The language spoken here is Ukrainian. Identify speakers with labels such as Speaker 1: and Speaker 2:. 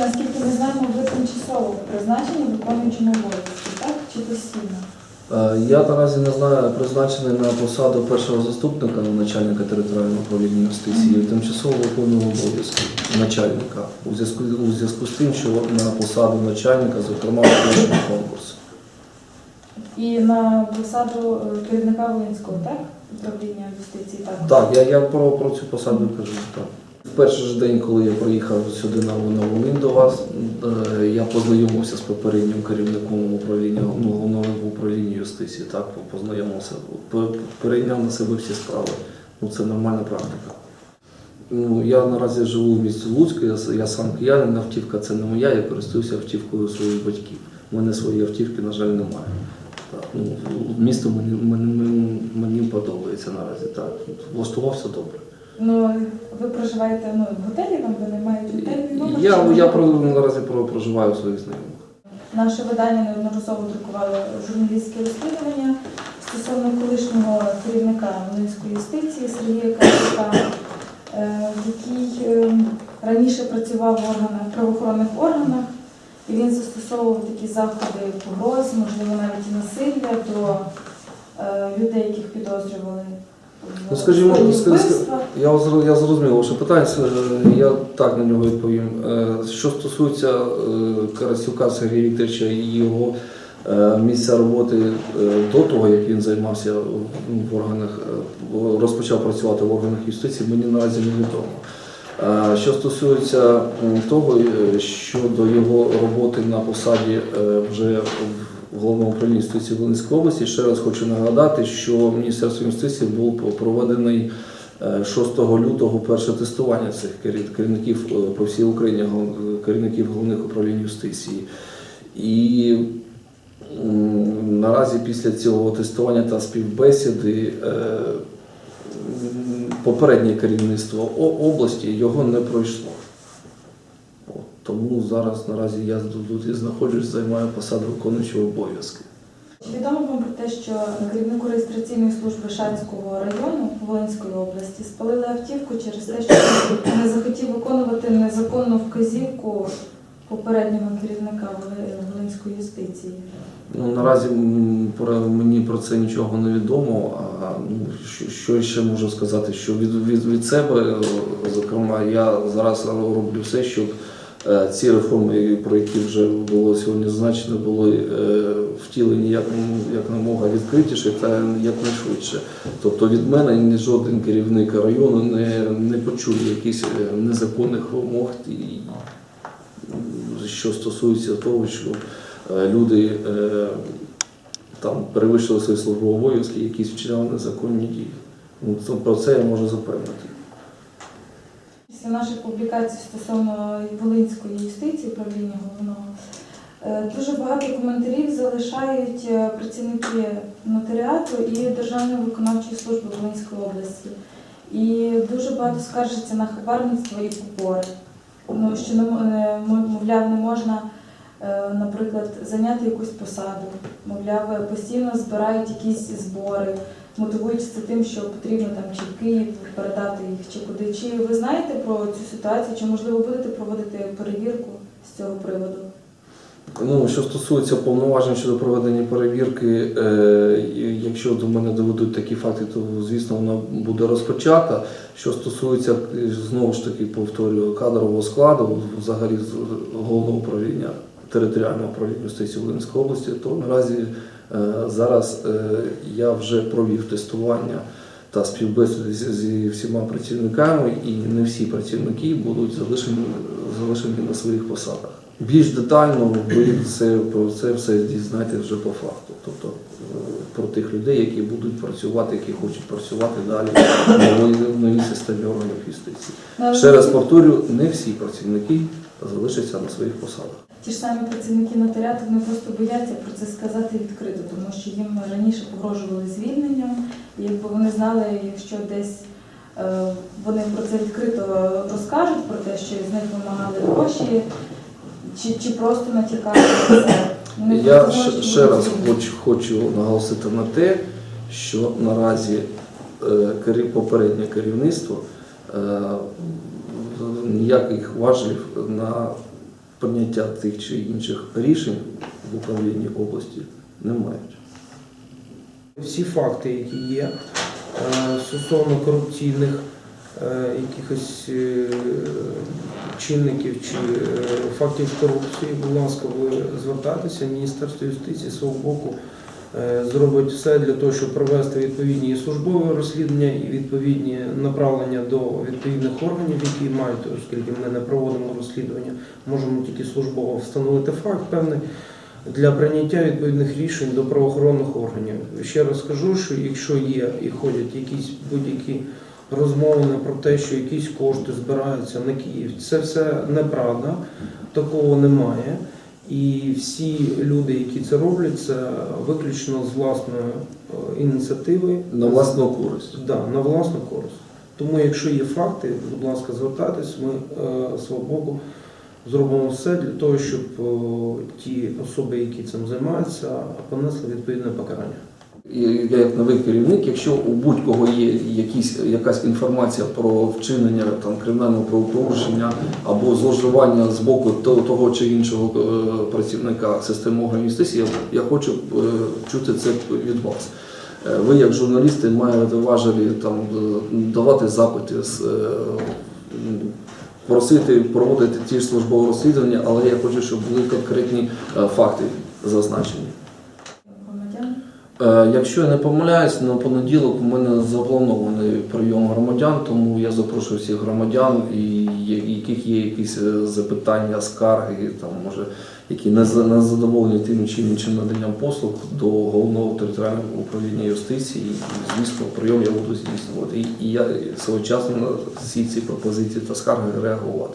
Speaker 1: Наскільки ми знаємо, ви тимчасово призначені виконуючим обов'язки, так? Чи постійно?
Speaker 2: Е, Я наразі не знаю, призначений на посаду першого заступника начальника територіального управління юстиції, тимчасово виконую обов'язки начальника у зв'язку у зв'язку з тим, що на посаду начальника, зокрема, оголошений конкурс.
Speaker 1: І на посаду е, керівника Волинського, так? Управління юстиції також?
Speaker 2: Так, я, я про, про цю посаду кажу. Так. В перший ж день, коли я приїхав сюди на, Волинь до вас, е, я познайомився з попереднім керівником управління ну, головного управління юстиції. Так, познайомився, перейняв на себе всі справи. Ну, це нормальна практика. Ну, я наразі живу в місті Луцьку, я, я сам киянин, автівка це не моя, я користуюся автівкою своїх батьків. У мене своєї автівки, на жаль, немає. Так, ну, місто мені, мені, мені подобається наразі. Влаштувався добре.
Speaker 1: Ну, ви проживаєте ну, в готелі, вам ви не маєте готельний номер?
Speaker 2: Я,
Speaker 1: чи
Speaker 2: я
Speaker 1: ви-
Speaker 2: про, наразі про, проживаю у своїх знайомих.
Speaker 1: Наше видання неодноразово друкувало журналістське розслідування стосовно колишнього керівника Волинської юстиції Сергія Карпюка, е, який е, раніше працював в органах правоохоронних органах, і він застосовував такі заходи погроз, можливо, навіть і насилля до е, людей, яких підозрювали. В
Speaker 2: Ну, скажімо, ска- ска- Я, зро- я зрозумів ваше питання, е, я так на нього відповім. Е, Що стосується е, Карасюка Сергія Вікторовича і його е, місця роботи е, до того, як він займався в- в органах, е, розпочав працювати в органах юстиції, мені наразі невідомо. Е, Що стосується м, того, е, щодо його роботи на посаді е, вже в головному управлінні юстиції Волинської області, ще раз хочу нагадати, що Міністерством юстиції був проведений е, 6 лютого перше тестування цих керів- керівників е, по всій Україні, керівників головних управлінь юстиції. І наразі після цього тестування та співбесіди е, попереднє керівництво області його не пройшло. Тому зараз наразі я тут і знаходжусь, займаю посаду виконуючого обов'язки.
Speaker 1: Чи Відомо вам про те, що керівнику реєстраційної служби Шацького району Волинської області спалили автівку через те, що не захотів виконувати незаконну вказівку попереднього керівника Волинської юстиції.
Speaker 2: Ну, наразі мені про це нічого не відомо. А ну, що, ще можу сказати? Що від, від, від себе, е, зокрема, я зараз роблю все, щоб ці реформи, про які вже було сьогодні зазначено, були е, втілені як, як намога відкритіше та якнайшвидше. Тобто від мене ні жоден керівник району не, не почує якихось е, незаконних вимог, що стосується того, що е, люди е, там перевищили свої службові обов'язки, якісь вчиняли незаконні дії. Ну, про це я можу запевнити.
Speaker 1: Після наших публікацій стосовно Волинської юстиції, управління головного, е, дуже багато коментарів залишають е, працівники нотаріату і Державної виконавчої служби Волинської області. І дуже багато скаржиться на хабарництво і побори. Ну, що е, мовляв, не можна, наприклад, зайняти якусь посаду. Мовляв, постійно збирають якісь збори, мотивуючи це тим, що потрібно там чи в Київ передати їх, чи куди. Чи ви знаєте про цю ситуацію, чи можливо будете проводити перевірку з цього приводу?
Speaker 2: Ну, що стосується повноважень щодо проведення перевірки, е, якщо до мене доведуть такі факти, то звісно вона буде розпочата. Що стосується знову ж таки повторюю кадрового складу, взагалі з головного управління територіального управління юстиції Волинської області, то наразі зараз е, я вже провів тестування та співбесіди зі, всіма працівниками, і не всі працівники будуть залишені, залишені на своїх посадах. Більш детально ви це про це все дізнаєтесь вже по факту. Тобто е, про тих людей, які будуть працювати, які хочуть працювати далі в новій, системі органів юстиції.
Speaker 1: Ну,
Speaker 2: Ще раз повторюю, не всі працівники залишаться на своїх посадах.
Speaker 1: Ті ж самі працівники нотаріату вони просто бояться про це сказати відкрито, тому що їм раніше погрожували звільненням, і якби вони знали, якщо десь е, вони про це відкрито розкажуть, про те, що з них вимагали гроші, чи, чи просто натякали на це.
Speaker 2: Я ще, ще раз хочу, хочу наголосити на те, що наразі е, попереднє керівництво е, ніяких важелів на прийняття тих чи інших рішень в управлінні області не мають.
Speaker 3: Всі факти, які є е, стосовно корупційних е, якихось е, чинників чи фактів корупції, будь ласка, ви звертайтеся. Міністерство юстиції свого боку зробить все для того, щоб провести відповідні і службові розслідування і відповідні направлення до відповідних органів, які мають, оскільки ми не проводимо розслідування, можемо тільки службово встановити факт певний для прийняття відповідних рішень до правоохоронних органів. Ще раз скажу, що якщо є і ходять якісь будь-які розмови про те, що якісь кошти збираються на Київ, це все неправда, такого немає. І всі люди, які це роблять, це виключно з власної е, ініціативи.
Speaker 2: На власну користь.
Speaker 3: Да, на власну користь. Тому, якщо є факти, будь ласка, звертайтесь, ми е, свого боку зробимо все для того, щоб е, ті особи, які цим займаються, понесли відповідне покарання.
Speaker 2: Я як новий керівник, якщо у будь-кого є якісь, якась інформація про вчинення там, кримінального правопорушення або зловживання з боку того, чи іншого е, працівника системи органів юстиції, я, хочу е, чути це від вас. Е, Ви, як журналісти, маєте важелі там, давати запити, просити проводити ті ж службові розслідування, але я хочу, щоб були конкретні факти зазначені. Е, Якщо я не помиляюсь, на понеділок у мене запланований прийом громадян, тому я запрошую всіх громадян, і яких є якісь е, запитання, скарги, там може які не за- не задоволені тим чи іншим наданням послуг до головного територіального управління юстиції. І, звісно, прийом я буду здійснювати. І я своєчасно на всі ці пропозиції та скарги реагувати.